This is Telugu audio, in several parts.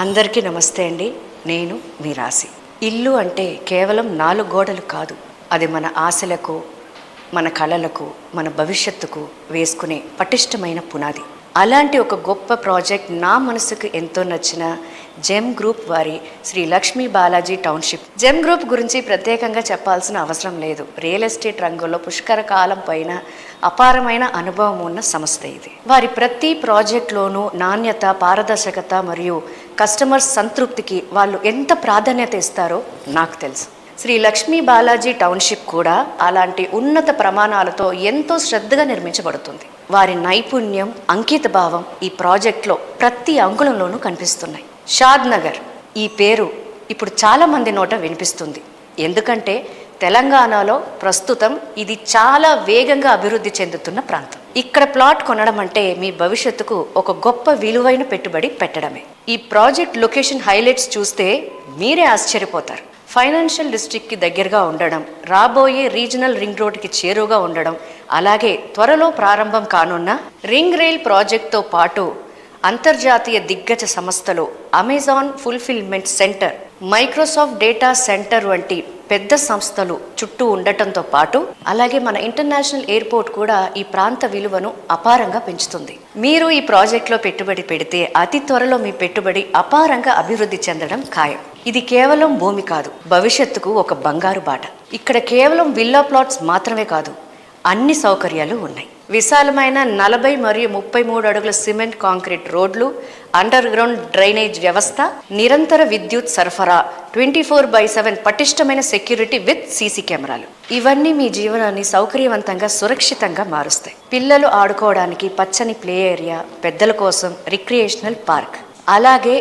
అందరికీ నమస్తే అండి. నేను మీ రాశి ఇల్లు అంటే కేవలం నాలుగు గోడలు కాదు. అది మన ఆశలకు మన కళలకు మన భవిష్యత్తుకు వేసుకునే పటిష్టమైన పునాది. అలాంటి ఒక గొప్ప ప్రాజెక్ట్ నా మనసుకు ఎంతో నచ్చిన జెమ్ గ్రూప్ వారి Shri Lakshmi Balaji township. Gem group గురించి ప్రత్యేకంగా చెప్పాల్సిన అవసరం లేదు. రియల్ ఎస్టేట్ రంగంలో పుష్కర కాలం పైన అపారమైన అనుభవం ఉన్న సంస్థ ఇది. వారి ప్రతి ప్రాజెక్ట్లోనూ నాణ్యత పారదర్శకత మరియు కస్టమర్ సంతృప్తికి వాళ్ళు ఎంత ప్రాధాన్యత ఇస్తారో నాకు తెలుసు. శ్రీ లక్ష్మీ బాలాజీ టౌన్షిప్ కూడా అలాంటి ఉన్నత ప్రమాణాలతో ఎంతో శ్రద్ధగా నిర్మించబడుతుంది. వారి నైపుణ్యం అంకిత భావం ఈ ప్రాజెక్ట్లో ప్రతి అంగుళంలోనూ కనిపిస్తున్నాయి. షాద్ నగర్ ఈ పేరు ఇప్పుడు చాలామంది నోట వినిపిస్తుంది. ఎందుకంటే తెలంగాణలో ప్రస్తుతం ఇది చాలా వేగంగా అభివృద్ధి చెందుతున్న ప్రాంతం. ఇక్కడ ప్లాట్ కొనడం అంటే మీ భవిష్యత్తుకు ఒక గొప్ప విలువైన పెట్టుబడి పెట్టడమే. ఈ ప్రాజెక్ట్ లొకేషన్ హైలైట్స్ చూస్తే మీరే ఆశ్చర్యపోతారు. ఫైనాన్షియల్ డిస్ట్రిక్ట్కి దగ్గరగా ఉండడం రాబోయే రీజనల్ రింగ్ రోడ్కి చేరువగా ఉండడం అలాగే త్వరలో ప్రారంభం కానున్న రింగ్ రైల్ ప్రాజెక్ట్తో పాటు అంతర్జాతీయ దిగ్గజ సంస్థలు Amazon fulfilment centre Microsoft data centre వంటి పెద్ద సంస్థలు చుట్టూ ఉండటంతో పాటు అలాగే మన ఇంటర్నేషనల్ ఎయిర్పోర్ట్ కూడా ఈ ప్రాంత విలువను అపారంగా పెంచుతుంది. మీరు ఈ ప్రాజెక్ట్లో పెట్టుబడి పెడితే అతి త్వరలో మీ పెట్టుబడి అపారంగా అభివృద్ధి చెందడం ఖాయం. ఇది కేవలం భూమి కాదు భవిష్యత్తుకు ఒక బంగారు బాట. ఇక్కడ కేవలం విల్లా ప్లాట్స్ మాత్రమే కాదు అన్ని సౌకర్యాలు ఉన్నాయి. విశాలమైన నలభై మరియు ముప్పై మూడు అడుగుల సిమెంట్ కాంక్రీట్ రోడ్లు అండర్ గ్రౌండ్ డ్రైనేజ్ వ్యవస్థ నిరంతర విద్యుత్ సరఫరా ట్వంటీ ఫోర్ బై సెవెన్ పటిష్టమైన సెక్యూరిటీ విత్ సీసీ కెమెరాలు. ఇవన్నీ మీ జీవనాన్ని సౌకర్యవంతంగా సురక్షితంగా మారుస్తాయి. పిల్లలు ఆడుకోవడానికి పచ్చని ప్లే ఏరియా పెద్దల కోసం రిక్రియేషనల్ పార్క్. అలాగే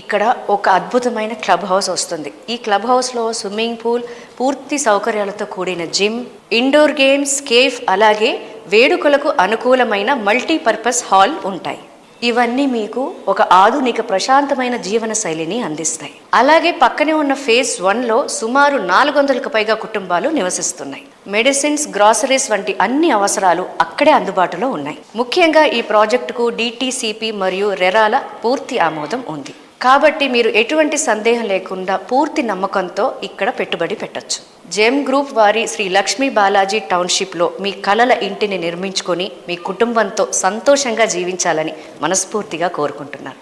ఇక్కడ ఒక అద్భుతమైన క్లబ్ హౌస్ వస్తుంది. ఈ క్లబ్ హౌస్లో స్విమ్మింగ్ పూల్ పూర్తి సౌకర్యాలతో కూడిన జిమ్ ఇండోర్ గేమ్స్ కేఫ్ అలాగే వేడుకలకు అనుకూలమైన మల్టీపర్పస్ హాల్ ఉంటాయి. ఇవన్నీ మీకు ఒక ఆధునిక ప్రశాంతమైన జీవన శైలిని అందిస్తాయి. అలాగే పక్కనే ఉన్న ఫేజ్ వన్లో సుమారు నాలుగు వందలకు పైగా కుటుంబాలు నివసిస్తున్నాయి. మెడిసిన్స్ గ్రాసరీస్ వంటి అన్ని అవసరాలు అక్కడే అందుబాటులో ఉన్నాయి. ముఖ్యంగా ఈ ప్రాజెక్టుకు డిటిసిపి మరియు రెరాల పూర్తి ఆమోదం ఉంది. కాబట్టి మీరు ఎటువంటి సందేహం లేకుండా పూర్తి నమ్మకంతో ఇక్కడ పెట్టుబడి పెట్టొచ్చు. జెమ్ గ్రూప్ వారి శ్రీ లక్ష్మీ బాలాజీ టౌన్షిప్లో మీ కలల ఇంటిని నిర్మించుకొని మీ కుటుంబంతో సంతోషంగా జీవించాలని మనస్ఫూర్తిగా కోరుకుంటున్నాను.